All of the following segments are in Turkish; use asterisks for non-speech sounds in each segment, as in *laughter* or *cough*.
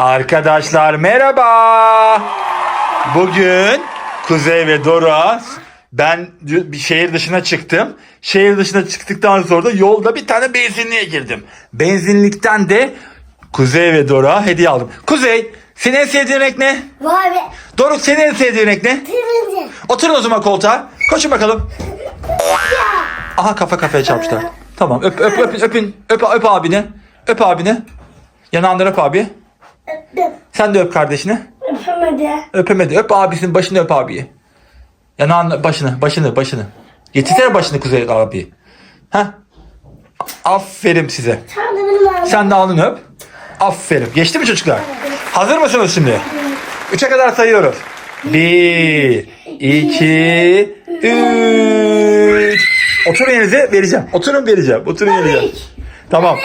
Arkadaşlar merhaba. Bugün Kuzey ve Dora ben bir şehir dışına çıktım. Şehir dışına çıktıktan sonra da yolda bir tane benzinliğe girdim. Benzinlikten de Kuzey ve Dora hediye aldım. Kuzey senin en sevdiğin renk ne? Be. Doruk senin en sevdiğin renk ne? Kırmızı. Oturun o zaman koltuğa. Koşun bakalım. *laughs* Aha kafa kafaya çarpıştılar. Tamam öp öp öp öpün. Öp öp abini. Öp abini. Yanağından öp abi. Öptüm. Sen de öp kardeşini. Öpemedi. Öpemedi. Öp abisinin başını öp abiyi. Yanağın başını, başını, başını. Getirsene başını Kuzey abi. Heh. Aferin size. Sen de benim ağzım. Sen de alnını öp. Aferin. Geçti mi çocuklar? Hazır mısınız şimdi? Üçe kadar sayıyoruz. Bir, iki, üç. Oturun yerinize vereceğim. Oturun vereceğim. Oturun yerinize. Tamam.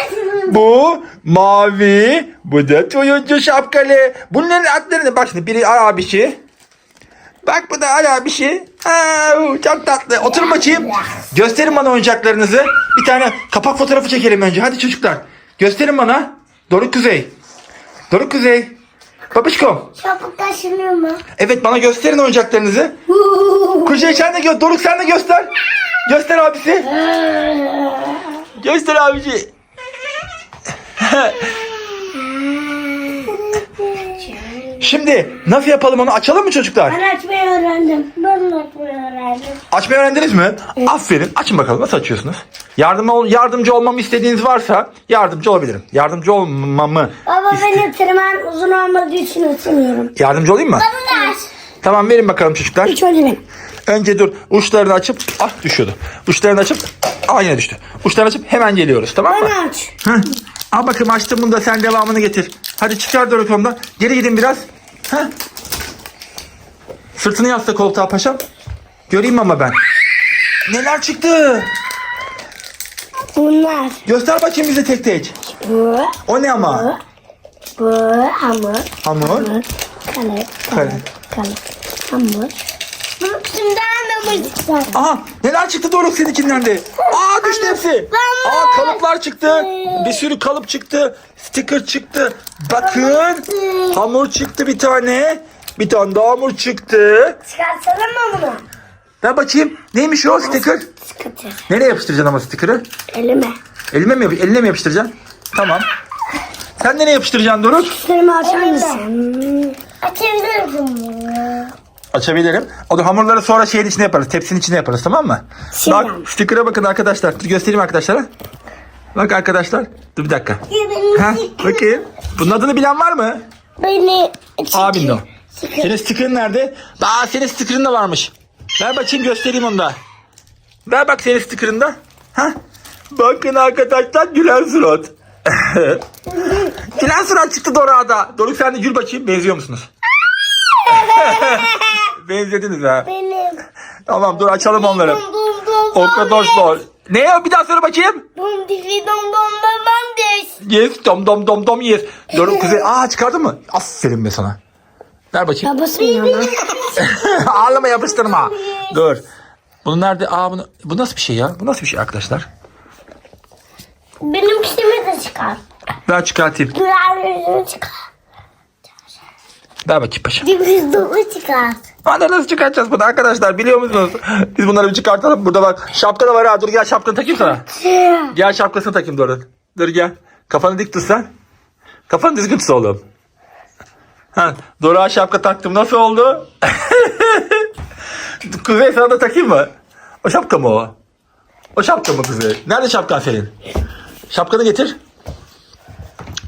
Bu mavi, bu da turuncu şapkalı. Bunların adları ne? Bak şimdi biri ara abişi. Bak bu da ara abişi. Ha, çok tatlı. Oturun bakayım. Gösterin bana oyuncaklarınızı. Bir tane kapak fotoğrafı çekelim önce. Hadi çocuklar. Gösterin bana. Doruk Kuzey. Doruk Kuzey. Babişkom. Çabuk taşınıyor mu? Evet bana gösterin oyuncaklarınızı. *laughs* Kuzey sen de gö Doruk sen de göster. Göster abisi. *laughs* Göster abici. Şimdi nasıl yapalım onu açalım mı çocuklar? Ben açmayı öğrendim. Ben açmayı öğrendim. Açmayı öğrendiniz mi? Aferin. Açın bakalım nasıl açıyorsunuz? Yardım ol, yardımcı olmamı istediğiniz varsa yardımcı olabilirim. Yardımcı olmamı Baba iste- benim tırman uzun olmadığı için ısınıyorum. yardımcı olayım mı? Baba aç. Tamam verin bakalım çocuklar. Hiç öyle benim. Önce dur uçlarını açıp ah düşüyordu. Uçlarını açıp ah yine düştü. Uçlarını açıp hemen geliyoruz tamam mı? Ben aç. Heh. Al bakayım açtım bunu da sen devamını getir. Hadi çıkar Doruk ondan. Geri gidin biraz. Heh. Sırtını yasla koltuğa paşam. Göreyim ama ben. Neler çıktı? Bunlar. Göster bakayım bize tek tek. Bu. O ne ama? Bu hamur. Hamur. Kalıp. Kale. Kalıp. Kalıp. Hamur. Bu kimden de çıkar? Aha neler çıktı Doruk seninkinden de. Aa düştü hepsi. Aa kalıplar çıktı. Bir sürü kalıp çıktı. Sticker çıktı. Bakın. Hamur çıktı bir tane. Bir tane daha hamur çıktı. Çıkartalım mı bunu? Ver bakayım. Neymiş o sticker? Sıkıntı. Nereye yapıştıracaksın ama sticker'ı? Elime. Elime mi, yap- eline mi yapıştıracaksın? Tamam. Sen nereye yapıştıracaksın Doruk? Elimi açar mısın? Açabilir misin? Açabilirim. O da hamurları sonra şeyin içine yaparız. Tepsinin içine yaparız tamam mı? Şimdi. Bak sticker'a bakın arkadaşlar. Dur göstereyim arkadaşlara. Bak arkadaşlar. Dur bir dakika. Ha, bakayım. Bunun adını bilen var mı? Beni Abin de o. Senin sticker'ın nerede? Aa senin sticker'ın da varmış. Ver bakayım göstereyim onu da. Ver bak senin sticker'ın da. Ha? Bakın arkadaşlar gülen surat. *laughs* gülen surat çıktı Doruk'da. Doruk sen de gül bakayım. Benziyor musunuz? *laughs* *laughs* Benzediniz ha. Benim. Tamam dur açalım onları. Dum dum dum Arkadaşlar. Ne ya bir daha söyle bakayım. Dum dili dum dum dum dum diş. Yes dom dom dom dom yes. Doruk kuzey. Aa çıkardın mı? Aferin be sana. Ver bakayım. Babası mı yana? Ağlama yapıştırma. Dur. Bunu nerede? Aa bunu, bu nasıl bir şey ya? Bu nasıl bir şey arkadaşlar? Benim kişimi de çıkar. Ver çıkartayım. Güler yüzümü çıkar. Ver bakayım paşa. Dibimiz dolu çıkar. Hadi nasıl çıkartacağız bunu arkadaşlar biliyor musunuz? *laughs* Biz bunları bir çıkartalım. Burada bak şapka da var ha. Dur gel şapkanı takayım sana. Gel şapkasını takayım Doruk. Dur gel. Kafanı dik tut sen. Kafanı düzgün tut oğlum. Ha, Doruk'a şapka taktım. Nasıl oldu? *laughs* Kuzey sana da takayım mı? O şapka mı o? O şapka mı Kuzey? Nerede şapkan senin? Şapkanı getir.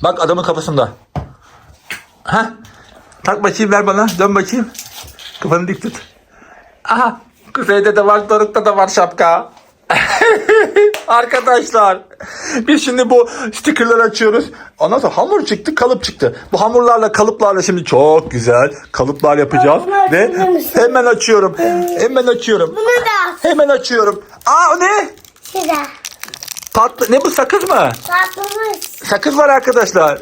Bak adamın kafasında. Ha? Tak bakayım ver bana. Dön bakayım. Kafanı dik tut. Aha. Kuzeyde de var, Doruk'ta da var şapka. *laughs* Arkadaşlar biz şimdi bu stickerları açıyoruz. Ondan sonra hamur çıktı, kalıp çıktı. Bu hamurlarla, kalıplarla şimdi çok güzel kalıplar yapacağız. Açabilir Ve hemen açıyorum. Hemen açıyorum. Bunu da Hemen açıyorum. Aa o ne? size. Tatlı. Ne bu sakız mı? Tatlımız. Sakız var arkadaşlar.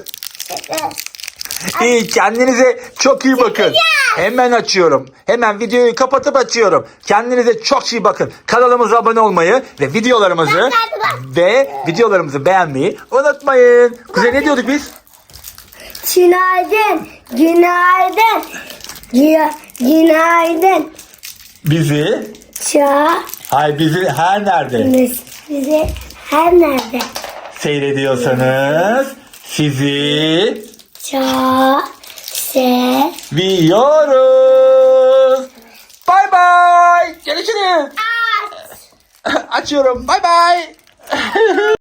İyi kendinize çok iyi bakın. Hemen açıyorum. Hemen videoyu kapatıp açıyorum. Kendinize çok iyi bakın. Kanalımıza abone olmayı ve videolarımızı ve videolarımızı beğenmeyi unutmayın. Kuzey ne diyorduk biz? Günaydın. Günaydın. Gü- Günaydın. Bizi, Ça. hay bizi her nerede Bize her nerede? seyrediyorsanız sizi Ça. Se. seviyoruz. Bay bay. Görüşürüz. *laughs* Açıyorum. Bay bay. *laughs*